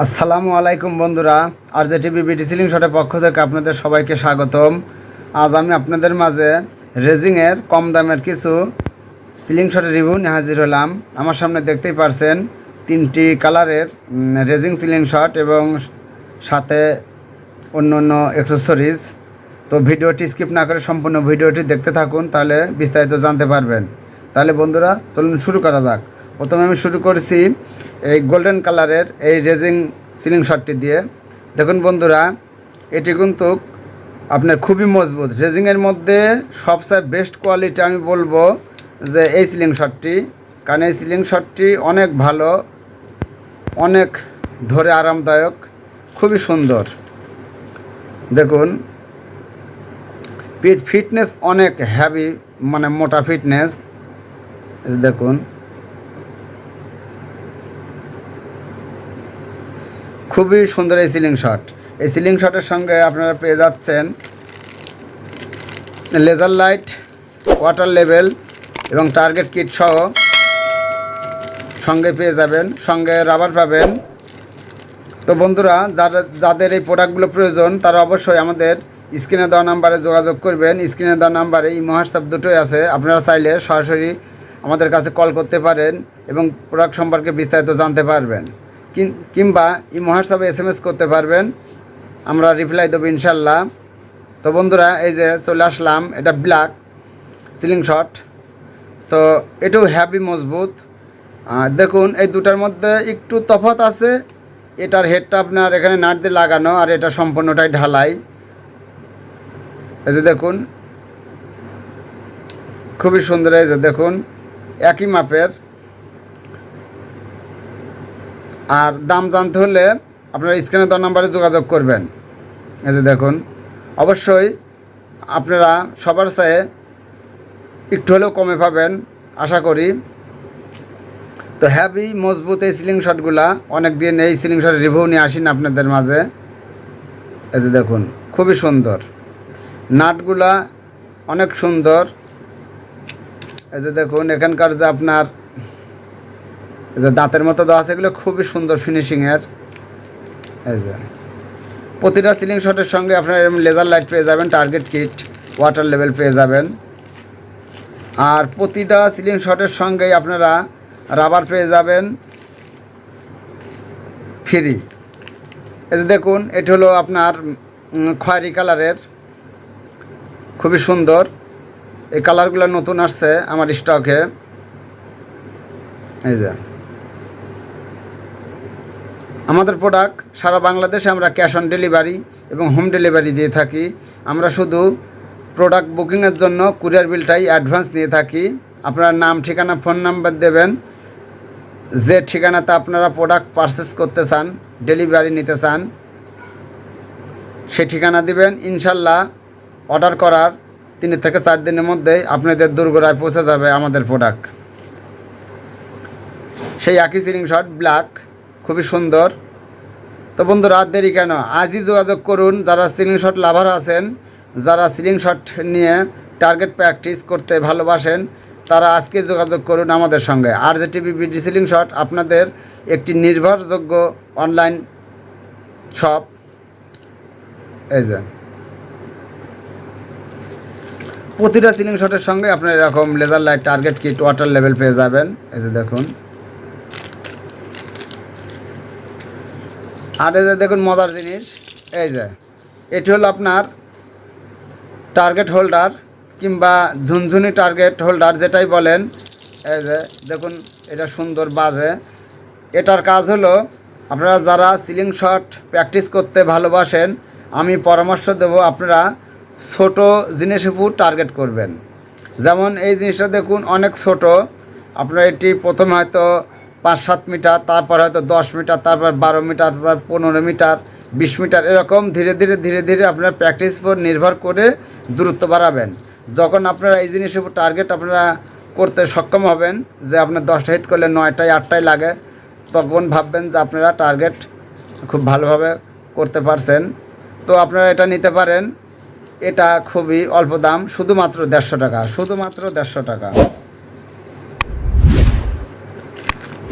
আসসালামু আলাইকুম বন্ধুরা আর জে টিভি বিটি সিলিং শটের পক্ষ থেকে আপনাদের সবাইকে স্বাগতম। আজ আমি আপনাদের মাঝে রেজিংয়ের কম দামের কিছু সিলিং শটের রিভিউ নিয়ে হাজির হলাম। আমার সামনে দেখতেই পারছেন তিনটি কালারের রেজিং সিলিং শট এবং সাথে অন্য অন্য অ্যাক্সেসরিজ তো ভিডিওটি স্কিপ না করে সম্পূর্ণ ভিডিওটি দেখতে থাকুন, তাহলে বিস্তারিত জানতে পারবেন। তাহলে বন্ধুরা, চলুন শুরু করা যাক। প্রথমে আমি শুরু করছি এই গোল্ডেন কালারের এই রেজিং সিলিং শটটি দিয়ে। দেখুন বন্ধুরা, এটি কিন্তু আপনার খুবই মজবুত। রেজিংয়ের মধ্যে সবচেয়ে বেস্ট কোয়ালিটি আমি বলব যে এই সিলিং শটটি কারণ এই সিলিং শটটি অনেক ভালো, অনেক ধরে আরামদায়ক, খুবই সুন্দর। দেখুন পিট ফিটনেস অনেক হ্যাভি মানে মোটা ফিটনেস দেখুন খুবই সুন্দর এই সিলিং শট এই সিলিং শটের সঙ্গে আপনারা পেয়ে যাচ্ছেন লেজার লাইট ওয়াটার লেভেল এবং টার্গেট কিট সহ সঙ্গে পেয়ে যাবেন, সঙ্গে রাবার পাবেন। তো বন্ধুরা, যারা, যাদের এই প্রোডাক্টগুলো প্রয়োজন, তারা অবশ্যই আমাদের স্ক্রিনে দেওয়া নাম্বারে যোগাযোগ করবেন। স্ক্রিনে দেওয়া নাম্বারে এই হোয়াটসঅ্যাপ দুটোই আছে। আপনারা চাইলে সরাসরি আমাদের কাছে কল করতে পারেন এবং প্রোডাক্ট সম্পর্কে বিস্তারিত জানতে পারবেন। কিংবা এই হোয়াটসঅ্যাপে এস এম এস করতে পারবেন। আমরা রিপ্লাই দেবো ইনশাল্লাহ। তো বন্ধুরা, এই যে চলে আসলাম, এটা ব্ল্যাক সিলিং শট তো এটাও হ্যাভি মজবুত। দেখুন, এই দুটার মধ্যে একটু তফাৎ আছে। এটার হেডটা আপনার এখানে নাট দিয়ে লাগানো, আর এটা সম্পূর্ণটাই ঢালাই। এই যে দেখুন, খুবই সুন্দর এই যে দেখুন, একই মাপের। আর দাম জানতে হলে আপনারা স্ক্রিনে দেওয়া নাম্বারে যোগাযোগ করবেন। এই যে দেখুন, অবশ্যই আপনারা সবার চেয়ে একটু হলেও কমে পাবেন, আশা করি। তো হ্যাভি মজবুত এই সিলিং শটগুলা অনেক দিন এই সিলিং শটের রিভিউ নিয়ে আসিন আপনাদের মাঝে। এই যে দেখুন, খুবই সুন্দর। নাটগুলা অনেক সুন্দর। এই যে দেখুন, এখানকার যে আপনার যে দাঁতের মতো দেওয়া আছে, এগুলো খুবই সুন্দর ফিনিশিংয়ের এই প্রতিটা সিলিং শটের সঙ্গে আপনার এরকম লেজার লাইট পেয়ে যাবেন টার্গেট কিট ওয়াটার লেভেল পেয়ে যাবেন। আর প্রতিটা সিলিং শটের সঙ্গেই আপনারা রাবার পেয়ে যাবেন। ফ্রি এই যে দেখুন, এটি হলো আপনার খয়েরি কালারের। খুবই সুন্দর। এই কালারগুলো নতুন আসছে আমার স্টকে এই যে। আমাদের প্রোডাক্ট সারা বাংলাদেশে আমরা ক্যাশ অন ডেলিভারি এবং হোম ডেলিভারি দিয়ে থাকি। আমরা শুধু প্রোডাক্ট বুকিংয়ের জন্য কুরিয়ার বিলটাই অ্যাডভান্স নিয়ে থাকি। আপনার নাম, ঠিকানা ফোন নাম্বার দেবেন। যে ঠিকানাতে আপনারা প্রোডাক্ট পারচেস করতে চান ডেলিভারি নিতে চান সে ঠিকানা দিবেন। ইনশাল্লাহ অর্ডার করার তিন থেকে চার দিনের মধ্যেই আপনাদের দুর্গরায় পৌঁছে যাবে আমাদের প্রোডাক্ট সেই একই সিলিং শট ব্ল্যাক খুবই সুন্দর। তো বন্ধুরা, আর দেরি কেন? আজই যোগাযোগ করুন, যারা সিলিং শট লাভার আছেন, যারা সিলিং শট নিয়ে টার্গেট প্র্যাকটিস করতে ভালোবাসেন, তারা আজকে যোগাযোগ করুন আমাদের সঙ্গে। আর যে টিভি বিডি সিলিং শট আপনাদের একটি নির্ভরযোগ্য অনলাইন শপ এই যে। প্রতিটা সিলিং শটের সঙ্গে আপনার এরকম laser light target kit water level পেয়ে যাবেন। এই যে দেখুন। আর এই যে দেখুন মজার জিনিস, এই যে, এটি হলো আপনার টার্গেট হোল্ডার কিংবা ঝুনঝুনি টার্গেট হোল্ডার যেটাই বলেন, এই যে, দেখুন এটা সুন্দর বাজে। এটার কাজ হলো, আপনারা যারা সিলিং শট প্র্যাকটিস করতে ভালোবাসেন, আমি পরামর্শ দেব আপনারা ছোট জিনিস উপর টার্গেট করবেন। যেমন এই জিনিসটা দেখুন অনেক ছোট, আপনার এটি প্রথমে হয়তো পাঁচ সাত মিটার, তারপর হয়তো দশ মিটার, তারপর বারো মিটার, তারপর পনেরো মিটার, বিশ মিটার, এরকম ধীরে ধীরে ধীরে ধীরে আপনার প্র্যাকটিস উপর নির্ভর করে দূরত্ব বাড়াবেন। যখন আপনারা এই জিনিসের উপর টার্গেট আপনারা করতে সক্ষম হবেন, যে আপনার দশটা হিট করলে নয়টায়, আটটায় লাগে, তখন ভাববেন যে আপনারা টার্গেট খুব ভালোভাবে করতে পারছেন। তো আপনারা এটা নিতে পারেন। এটা খুবই অল্প দাম, শুধুমাত্র দেড়শো টাকা, শুধুমাত্র দেড়শো টাকা।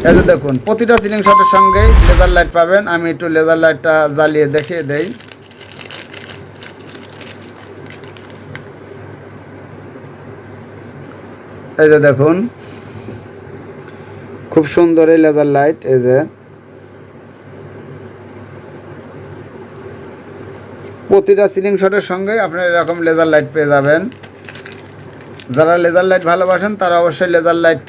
এই যে দেখুন, প্রতিটা সিলিং শটের সঙ্গেই লেজার লাইট পাবেন। আমি একটু লেজার লাইটটা জ্বালিয়ে দেখিয়ে দেই। এই যে দেখুন, খুব সুন্দর এই লেজার লাইট এই যে। প্রতিটা সিলিং শটের সঙ্গে আপনার এরকম লেজার লাইট পেয়ে যাবেন। যারা লেজার লাইট ভালোবাসেন, তারা অবশ্যই লেজার লাইট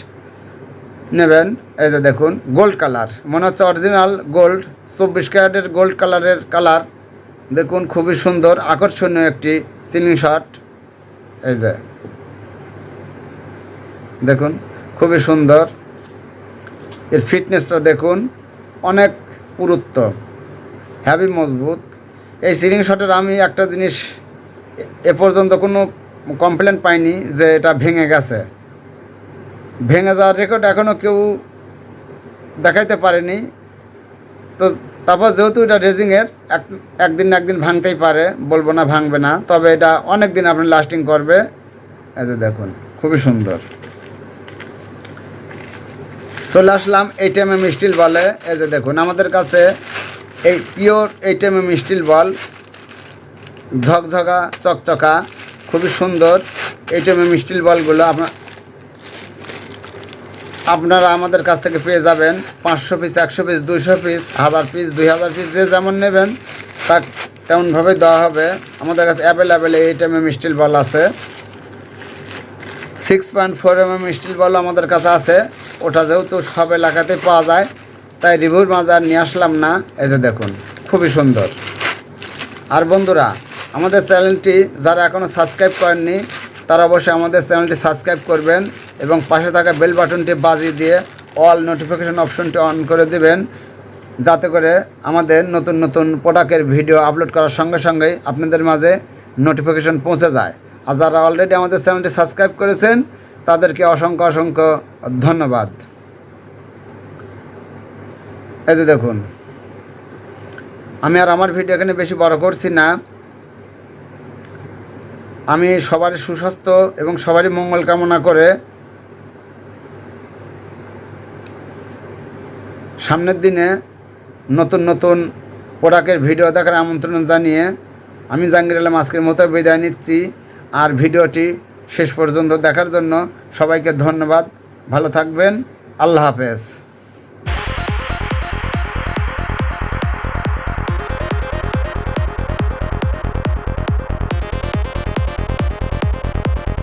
নেবেন। এই যে দেখুন গোল্ড কালার মনে হচ্ছে অরিজিনাল গোল্ড চব্বিশ ক্যারেটের গোল্ড কালারের কালার দেখুন, খুবই সুন্দর, আকর্ষণীয় একটি সিলিং শট এই যে, দেখুন, খুবই সুন্দর। এর ফিটনেসটা দেখুন, অনেক পুরুত্ব হ্যাভি মজবুত। এই সিলিং শটের আমি একটা জিনিস এ পর্যন্ত কোনো কমপ্লেন পাইনি যে এটা ভেঙে গেছে। ভেঙে যাওয়ার রেকর্ড এখনও কেউ দেখাইতে পারেনি। তো তারপর যেহেতু এটা রেজিংয়ের এক, একদিন একদিন ভাঙতেই পারে, বলব না ভাঙবে না। তবে এটা অনেক দিন আপনি লাস্টিং করবে। এই যে দেখুন, খুবই সুন্দর। চলে আসলাম এইট এম এম স্টিল বলে এই যে দেখুন, আমাদের কাছে এই pure eight M M steel ball ঝকঝকা, চকচকা, খুবই সুন্দর। এইট এম এম স্টিল বলগুলো আপনার আপনারা আমাদের কাছ থেকে পেয়ে যাবেন পাঁচশো পিস একশো পিস দুশো পিস হাজার পিস দুই হাজার পিস যে যেমন নেবেন, তা তেমনভাবে দেওয়া হবে। আমাদের কাছে available eight M M steel ball আছে। Six point four M M steel ball আমাদের কাছে আছে। ওটা যেহেতু সব এলাকাতে পাওয়া যায়, তাই রিভিউর মাজার নিয়ে আসলাম না। এই যে দেখুন, খুবই সুন্দর। আর বন্ধুরা, আমাদের চ্যানেলটি যারা এখনও সাবস্ক্রাইব করেননি তারা অবশ্যই আমাদের চ্যানেলটি সাবস্ক্রাইব করবেন এবং পাশে থাকা বেল বাটনটি বাজিয়ে দিয়ে অল নোটিফিকেশন অপশনটি অন করে দিবেন, যাতে করে আমাদের নতুন নতুন প্রোডাক্টের ভিডিও আপলোড করার সঙ্গে সঙ্গেই আপনাদের মাঝে নোটিফিকেশন পৌঁছে যায়। আর যারা অলরেডি আমাদের চ্যানেলটি সাবস্ক্রাইব করেছেন, তাদেরকে অসংখ্য অসংখ্য ধন্যবাদ। যে দেখুন, আমি আর আমার ভিডিও এখানে বেশি বড় করছি না। আমি সবারই সুস্বাস্থ্য এবং সবারই মঙ্গল কামনা করে সামনের দিনে নতুন নতুন প্রোডাক্টের ভিডিও দেখার আমন্ত্রণ জানিয়ে আমি জাহাঙ্গীর আলম আজকের মতো বিদায় নিচ্ছি আর ভিডিওটি শেষ পর্যন্ত দেখার জন্য সবাইকে ধন্যবাদ। ভালো থাকবেন। আল্লাহ হাফেজ।